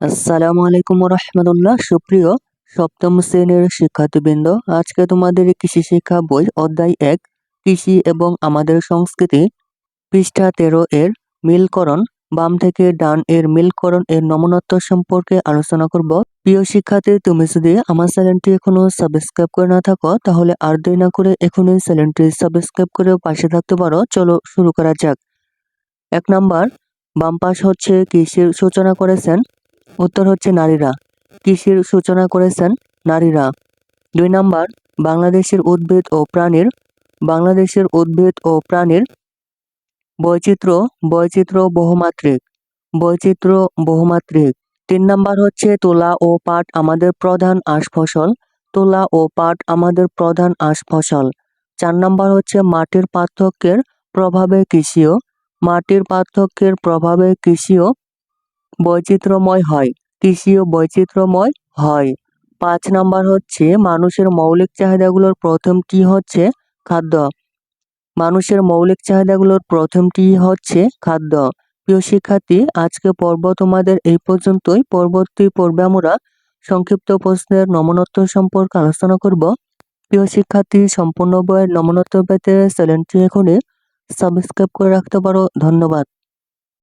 আসসালামু আলাইকুম রহমতুল্লাহ সুপ্রিয় সপ্তম শ্রেণির শিক্ষার্থীবৃন্দ, আজকে তোমাদের কৃষি শিক্ষা বই অধ্যায় এক, কৃষি এবং আমাদের সংস্কৃতি, পৃষ্ঠা তেরো এর মিলকরণ, বাম থেকে ডান এর মিলকরণ এর নমনত্ব সম্পর্কে আলোচনা করব। প্রিয় শিক্ষার্থী, তুমি যদি আমার চ্যানেলটি এখনও সাবস্ক্রাইব করে না থাকো, তাহলে আর দেরি না করে এখনই চ্যানেলটি সাবস্ক্রাইব করে পাশে থাকতে পারো। চলো শুরু করা যাক। এক নাম্বার, বাম পাশ হচ্ছে কৃষির সূচনা করেছেন। উত্তর হচ্ছে নারীরা। কৃষির সূচনা করেছেন নারীরা? দুই নাম্বার, বাংলাদেশের উদ্ভিদ ও প্রাণীর, বাংলাদেশের উদ্ভিদ ও প্রাণীর বৈচিত্র্য বৈচিত্র্য বহুমাত্রিক বৈচিত্র্য বহুমাত্রিক। তিন নাম্বার হচ্ছে তুলা ও পাট আমাদের প্রধান আঁশ ফসল, তুলা ও পাট আমাদের প্রধান আঁশ ফসল। চার নাম্বার হচ্ছে মাটির পার্থক্যের প্রভাবে কৃষিও, মাটির পার্থক্যের প্রভাবে কৃষিও বৈচিত্র্যময় হয়, কৃষিও বৈচিত্র্যময় হয়। পাঁচ নাম্বার হচ্ছে মানুষের মৌলিক চাহিদাগুলোর প্রথমটি হচ্ছে? খাদ্য। মানুষের মৌলিক চাহিদাগুলোর প্রথমটি হচ্ছে? খাদ্য। প্রিয় শিক্ষার্থী, আজকে পর্ব তোমাদের এই পর্যন্তই। পরবর্তী পর্বে আমরা সংক্ষিপ্ত প্রশ্নের নমনত্ব সম্পর্কে আলোচনা করব। প্রিয় শিক্ষার্থী, সম্পূর্ণ বইয়ের নমনত্ব পেতে চ্যানেলটি এখনই সাবস্ক্রাইব করে রাখতে পারো। ধন্যবাদ।